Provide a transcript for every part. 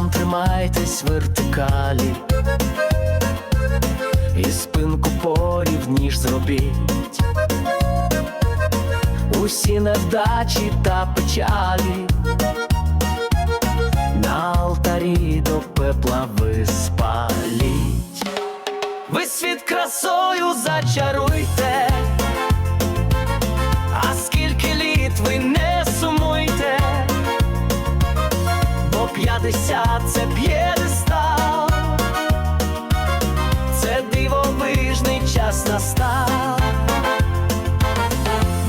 тримайтесь вертикалі, і спинку порівніш зробіть. Усі невдачі та печалі на алтарі до пепла ви спаліть. Ви світ красою зачаруйте, п'ятдесят це п'єдестал, це дивовижний час настав.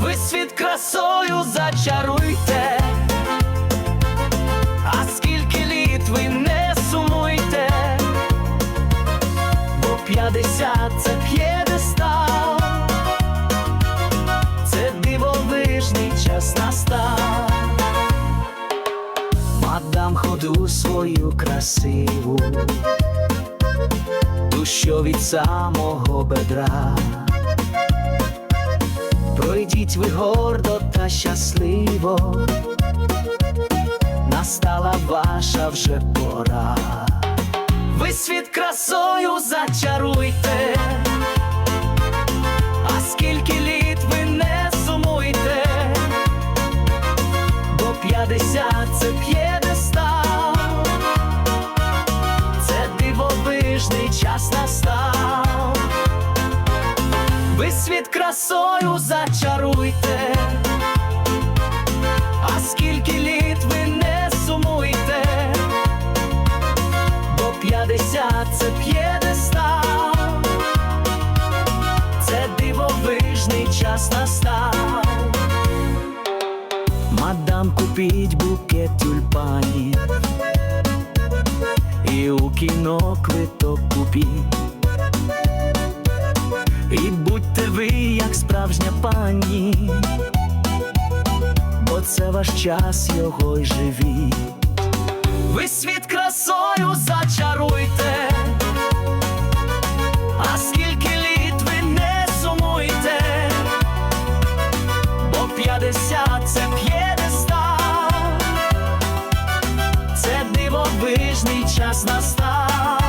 Ви світ красою зачаруйте, Мадам свою красиву, ту, що від самого бедра. Пройдіть ви гордо та щасливо, настала ваша вже пора. Ви світ красою зачаруйте, а скільки літ ви не сумуйте, бо п'ятдесят це п'єдестал, дивовижний час настав. Ви світ красою зачаруйте, а скільки літ ви не сумуйте, бо п'ятдесят це п'єдестал, це дивовижний час настав. Мадам, купіть букет тюльпанів кіно квиток купіть. І будьте ви, як справжня пані, бо це ваш час його й живіть. Ви світ красою дивовижний час настав.